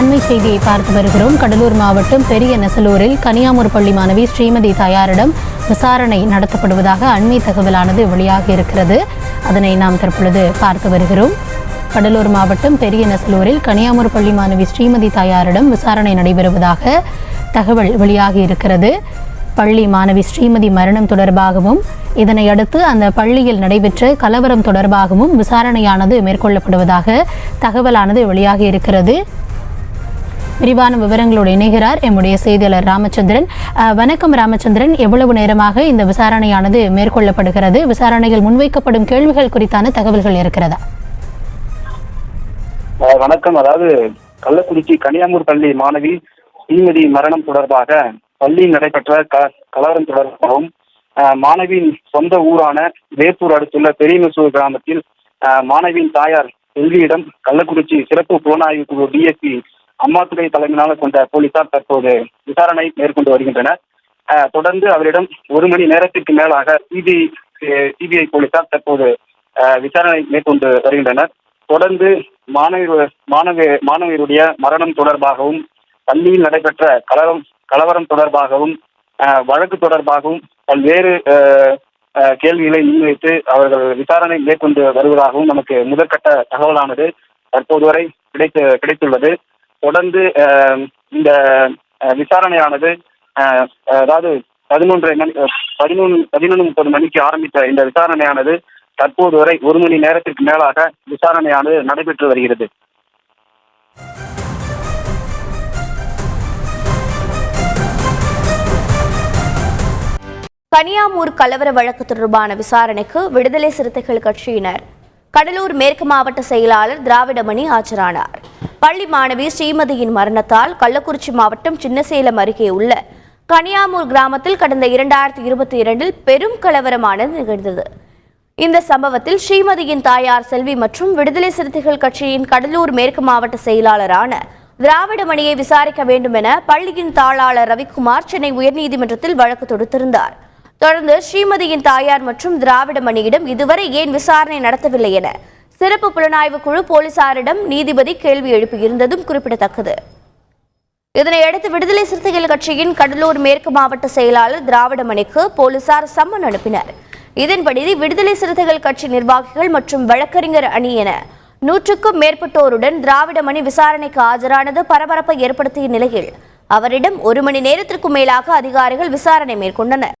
அண்மை செய்தியை பார்த்து வருகிறோம். கடலூர் மாவட்டம் பெரிய நெசலூரில் கனியாமூர் பள்ளி மாணவி ஸ்ரீமதி தாயாரிடம் விசாரணை நடத்தப்படுவதாக அண்மை தகவலானது வெளியாகி இருக்கிறது. அதனை நாம் தற்பொழுது பார்த்து வருகிறோம். கடலூர் மாவட்டம் பெரிய நெசலூரில் கனியாமூர் பள்ளி மாணவி ஸ்ரீமதி தாயாரிடம் விசாரணை நடைபெறுவதாக தகவல் வெளியாகி இருக்கிறது. பள்ளி மாணவி ஸ்ரீமதி மரணம் தொடர்பாகவும் இதனையடுத்து அந்த பள்ளியில் நடைபெற்ற கலவரம் தொடர்பாகவும் விசாரணையானது மேற்கொள்ளப்படுவதாக தகவலானது வெளியாகி இருக்கிறது. விரிவான விவரங்களோடு இணைகிறார் எம்முடைய செய்தியாளர் ராமச்சந்திரன். வணக்கம் ராமச்சந்திரன். எவ்வளவு நேரமாக இந்த விசாரணையானது மேற்கொள்ளப்படுகிறது? விசாரணையில் முன்வைக்கப்படும் கேள்விகள் குறித்தான தகவல்கள் இருக்கிறதா? வணக்கம். அதாவது கள்ளக்குறிச்சி கனியாமூர் பள்ளி மாணவி ஸ்ரீமதி மரணம் தொடர்பாக பள்ளியில் நடைபெற்ற க கலவரம் தொடர்பாகவும் மாணவியின் சொந்த ஊரான வேப்பூர் அடுத்துள்ள பெரியமசூர் கிராமத்தில் அஹ் மாணவியின் தாயார் செல்வியிடம் கள்ளக்குறிச்சி சிறப்பு புலனாய்வு குழு டிஎஸ்பி அம்மாத்துறை தலைமையினால கொண்ட போலீசார் தற்போது விசாரணை மேற்கொண்டு வருகின்றனர். தொடர்ந்து அவரிடம் ஒரு மணி நேரத்திற்கு மேலாக சிபிஐ சிபிஐ போலீசார் தற்போது விசாரணை மேற்கொண்டு வருகின்றனர். தொடர்ந்து மாணவி மாணவி மாணவியருடைய மரணம் தொடர்பாகவும் பள்ளியில் நடைபெற்ற கலவரம் கலவரம் தொடர்பாகவும் வழக்கு தொடர்பாகவும் பல்வேறு கேள்விகளை முன்வைத்து அவர்கள் விசாரணை மேற்கொண்டு வருவதாகவும் நமக்கு முதற்கட்ட தகவலானது தற்போது வரை கிடைத்து கிடைத்துள்ளது. தொடர்ந்து அஹ், இந்த விசாரணையானது அதாவது பதினொன்றரை மணி பதினொன்று பதினொன்று முப்பது மணிக்கு ஆரம்பித்த இந்த விசாரணையானது தற்போது வரை ஒரு மணி நேரத்திற்கு மேலாக விசாரணையானது நடைபெற்று வருகிறது. கனியாமூர் கலவர வழக்கு தொடர்பான விசாரணைக்கு விடுதலை சிறுத்தைகள் கட்சியினர். கடலூர் மேற்கு மாவட்ட செயலாளர் திராவிடமணி ஆஜரானார். பள்ளி மாணவி ஸ்ரீமதியின் மரணத்தால் கள்ளக்குறிச்சி மாவட்டம் சின்னசேலம் அருகே உள்ள கனியாமூர் கிராமத்தில் கடந்த இரண்டாயிரத்தி இருபத்தி இரண்டில் பெரும் கலவரமானது நிகழ்ந்தது. இந்த சம்பவத்தில் ஸ்ரீமதியின் தாயார் செல்வி மற்றும் விடுதலை சிறுத்தைகள் கட்சியின் கடலூர் மேற்கு மாவட்ட செயலாளரான திராவிடமணியை விசாரிக்க வேண்டும் என பள்ளியின் தாளாளர் ரவிக்குமார் சென்னை உயர்நீதிமன்றத்தில் வழக்கு தொடுத்திருந்தார். தொடர்ந்து ஸ்ரீமதியின் தாயார் மற்றும் திராவிடமணியிடம் இதுவரை ஏன் விசாரணை நடத்தவில்லை என சிறப்பு புலனாய்வு குழு போலீசாரிடம் நீதிபதி கேள்வி எழுப்பியிருந்ததும் குறிப்பிடத்தக்கது. இதனையடுத்து விடுதலை சிறுத்தைகள் கட்சியின் கடலூர் மேற்கு மாவட்ட செயலாளர் திராவிடமணிக்கு போலீசார் சம்மன் அனுப்பினர். இதன்படி விடுதலை சிறுத்தைகள் கட்சி நிர்வாகிகள் மற்றும் வழக்கறிஞர் அணி என நூற்றுக்கும் மேற்பட்டோருடன் திராவிடமணி விசாரணைக்கு ஆஜரானது பரபரப்பை ஏற்படுத்திய நிலையில் அவரிடம் ஒரு மணி நேரத்திற்கும் மேலாக அதிகாரிகள் விசாரணை மேற்கொண்டனர்.